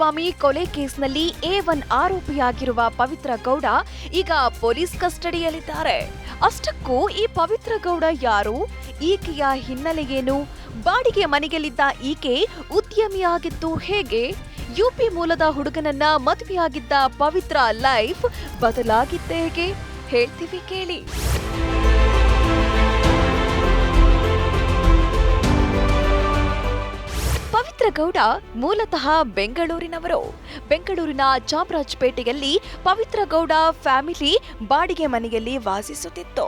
ಸ್ವಾಮಿ ಕೊಲೆ ಕೇಸ್ನಲ್ಲಿ A one ಆರೋಪಿಯಾಗಿರುವ ಪವಿತ್ರ ಗೌಡ ಈಗ ಪೊಲೀಸ್ ಕಸ್ಟಡಿಯಲ್ಲಿದ್ದಾರೆ. ಅಷ್ಟಕ್ಕೂ ಈ ಪವಿತ್ರ ಗೌಡ ಯಾರು? ಈಕೆಯ ಹಿನ್ನೆಲೆಯೇನು ಬಾಡಿಗೆ ಮನೆಯಲ್ಲಿದ್ದ ಈಕೆ ಉದ್ಯಮಿಯಾಗಿದ್ದು ಹೇಗೆ? ಯುಪಿ ಮೂಲದ ಹುಡುಗನನ್ನ ಮದುವೆಯಾಗಿದ್ದ ಪವಿತ್ರ ಲೈಫ್ ಬದಲಾಗಿದ್ದ ಹೇಗೆ? ಹೇಳ್ತೀವಿ ಕೇಳಿ. ಗೌಡ ಮೂಲತಃ ಬೆಂಗಳೂರಿನವರು. ಬೆಂಗಳೂರಿನ ಚಾಮರಾಜಪೇಟೆಯಲ್ಲಿ ಪವಿತ್ರ ಗೌಡ ಫ್ಯಾಮಿಲಿ ಬಾಡಿಗೆ ಮನೆಯಲ್ಲಿ ವಾಸಿಸುತ್ತಿತ್ತು.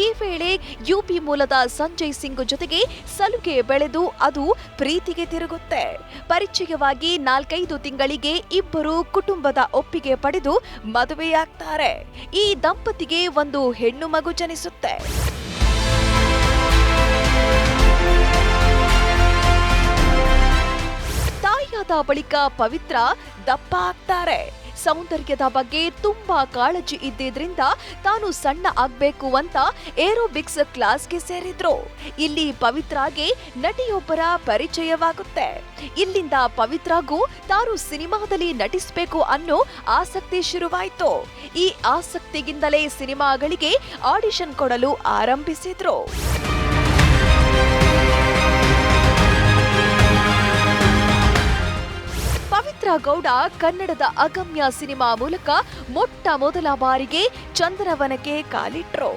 ಈ ವೇಳೆ ಯುಪಿ ಮೂಲದ ಸಂಜಯ್ ಸಿಂಗ್ ಜೊತೆಗೆ ಸಲುಗೆ ಬೆಳೆದು ಅದು ಪ್ರೀತಿಗೆ ತಿರುಗುತ್ತೆ. ಪರಿಚಯವಾಗಿ ನಾಲ್ಕೈದು ತಿಂಗಳಿಗೆ ಇಬ್ಬರು ಕುಟುಂಬದ ಒಪ್ಪಿಗೆ ಪಡೆದು ಮದುವೆಯಾಗ್ತಾರೆ. ಈ ದಂಪತಿಗೆ ಒಂದು ಹೆಣ್ಣು ಮಗು ಜನಿಸುತ್ತೆ. ಬಳಿಕ ಪವಿತ್ರ ದಪ್ಪ ಆಗ್ತಾರೆ. ಸೌಂದರ್ಯದ ಬಗ್ಗೆ ತುಂಬಾ ಕಾಳಜಿ ಇದ್ದಿದ್ರಿಂದ ತಾನು ಸಣ್ಣ ಆಗ್ಬೇಕು ಅಂತ ಏರೋಬಿಕ್ಸ್ ಕ್ಲಾಸ್ಗೆ ಸೇರಿದ್ರು. ಇಲ್ಲಿ ಪವಿತ್ರಾಗೆ ನಟಿಯೊಬ್ಬರ ಪರಿಚಯವಾಗುತ್ತೆ. ಇಲ್ಲಿಂದ ಪವಿತ್ರಾಗೂ ತಾನು ಸಿನಿಮಾದಲ್ಲಿ ನಟಿಸಬೇಕು ಅನ್ನೋ ಆಸಕ್ತಿ ಶುರುವಾಯಿತು. ಈ ಆಸಕ್ತಿಗಿಂದಲೇ ಸಿನಿಮಾಗಳಿಗೆ ಆಡಿಷನ್ ಕೊಡಲು ಆರಂಭಿಸಿದ್ರು. ಪವಿತ್ರ ಗೌಡ ಕನ್ನಡದ ಅಗಮ್ಯ ಸಿನಿಮಾ ಮೂಲಕ ಮೊಟ್ಟ ಮೊದಲ ಬಾರಿಗೆ ಚಂದ್ರವನಕ್ಕೆ ಕಾಲಿಟ್ರು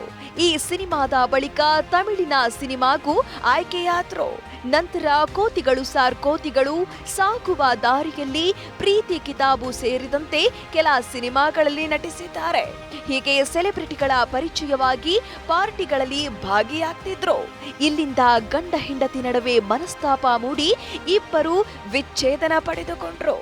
ಈ ಸಿನಿಮಾದ ಬಳಿಕ ತಮಿಳಿನ ಸಿನಿಮಾಗೂ ಆಯ್ಕೆಯಾದ್ರು ನಂತರ ಕೋತಿಗಳು ಸಾರ್ ಕೋತಿಗಳು ಸಾಗುವ ದಾರಿಯಲ್ಲಿ ಪ್ರೀತಿ ಕಿತಾಬು ಸೇರಿದಂತೆ ಕೆಲ ಸಿನಿಮಾಗಳಲ್ಲಿ ನಟಿಸಿದ್ದಾರೆ. ಹೀಗೆ ಸೆಲೆಬ್ರಿಟಿಗಳ ಪರಿಚಯವಾಗಿ ಪಾರ್ಟಿಗಳಲ್ಲಿ ಭಾಗಿಯಾಗ್ತಿದ್ರು. ಇಲ್ಲಿಂದ ಗಂಡ ಹೆಂಡತಿ ನಡುವೆ ಮನಸ್ತಾಪ ಮೂಡಿ ಇಬ್ಬರು ವಿಚ್ಛೇದನ ಪಡೆದುಕೊಂಡ್ರು.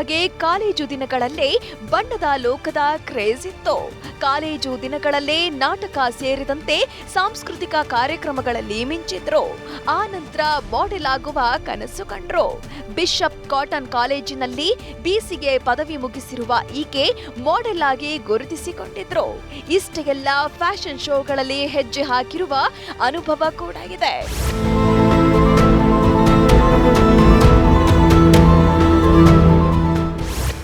ಪವಿತ್ರಾಗೆ ಕಾಲೇಜು ದಿನಗಳಲ್ಲೇ ಬಣ್ಣದ ಲೋಕದ ಕ್ರೇಜ್ ಇತ್ತು. ಕಾಲೇಜು ದಿನಗಳಲ್ಲೇ ನಾಟಕ ಸೇರಿದಂತೆ ಸಾಂಸ್ಕೃತಿಕ ಕಾರ್ಯಕ್ರಮಗಳಲ್ಲಿ ಮಿಂಚಿದ್ರು. ಆ ನಂತರ ಮಾಡೆಲ್ ಆಗುವ ಕನಸು ಕಂಡ್ರು. ಬಿಷಪ್ ಕಾಟನ್ ಕಾಲೇಜಿನಲ್ಲಿ ಬಿಸಿಗೆ ಪದವಿ ಮುಗಿಸಿರುವ ಈಕೆ ಮಾಡೆಲ್ ಆಗಿ ಗುರುತಿಸಿಕೊಂಡಿದ್ರು. ಇಷ್ಟೆಲ್ಲ ಫ್ಯಾಷನ್ ಶೋಗಳಲ್ಲಿ ಹೆಜ್ಜೆ ಹಾಕಿರುವ ಅನುಭವ ಕೂಡ ಇದೆ.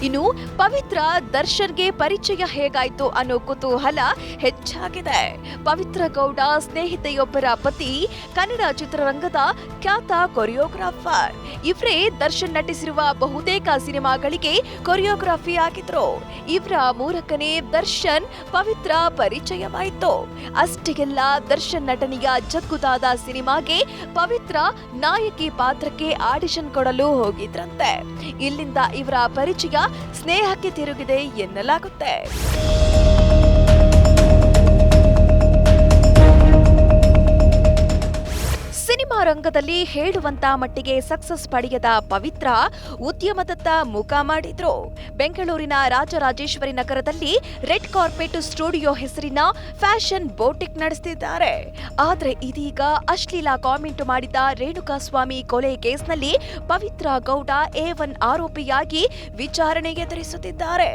ಇನ್ನು ಪವಿತ್ರ ದರ್ಶನ್ಗೆ ಪರಿಚಯ ಹೇಗಾಯ್ತು ಅನ್ನೋ ಕುತೂಹಲ ಹೆಚ್ಚಾಗಿದೆ. ಪವಿತ್ರ ಗೌಡ ಸ್ನೇಹಿತೆಯೊಬ್ಬರ ಪತಿ, ಕನ್ನಡ ಚಿತ್ರರಂಗದ ಖ್ಯಾತ ಕೊರಿಯೋಗ್ರಾಫರ್. ಇವರೇ ದರ್ಶನ್ ನಟಿಸಿರುವ ಬಹುತೇಕ ಸಿನಿಮಾಗಳಿಗೆ ಕೊರಿಯೋಗ್ರಫಿ ಆಗಿದ್ರು. ಇವರ ಮೂಲಕನೇ ದರ್ಶನ್ ಪವಿತ್ರ ಪರಿಚಯವಾಯಿತು. ಅಷ್ಟೆಲ್ಲ ದರ್ಶನ್ ನಟನೆಯ ಜಗ್ಗುದಾದ ಸಿನಿಮಾಗೆ ಪವಿತ್ರ ನಾಯಕಿ ಪಾತ್ರಕ್ಕೆ ಆಡಿಷನ್ ಕೊಡಲು ಹೋಗಿದ್ರಂತೆ. ಇಲ್ಲಿಂದ ಇವರ ಪರಿಚಯ ಸ್ನೇಹಕ್ಕೆ ತಿರುಗಿದೆ ಎನ್ನಲಾಗುತ್ತೆ. ರಂಗದಲ್ಲಿ ಹೇಳುವಂತ ಮಟ್ಟಿಗೆ ಸಕ್ಸಸ್ ಪಡೆಯದ ಪವಿತ್ರ ಉದ್ಯಮದತ್ತ ಮುಖ ಮಾಡಿದ್ರು. ಬೆಂಗಳೂರಿನ ರಾಜರಾಜೇಶ್ವರಿ ನಗರದಲ್ಲಿ ರೆಡ್ ಕಾರ್ಪೆಟ್ ಸ್ಟುಡಿಯೋ ಹೆಸರಿನ ಫ್ಯಾಷನ್ ಬೋಟಿಕ್ ನಡೆಸುತ್ತಿದ್ದಾರೆ ಆದ್ರೆ ಇದೀಗ ಅಶ್ಲೀಲ ಕಾಮೆಂಟ್ ಮಾಡಿದ ರೇಣುಕಾಸ್ವಾಮಿ ಕೊಲೆ ಕೇಸ್ನಲ್ಲಿ ಪವಿತ್ರ ಗೌಡ ಎ ಒನ್ ಆರೋಪಿಯಾಗಿ ವಿಚಾರಣೆ ಎದುರಿಸುತ್ತಿದ್ದಾರೆ.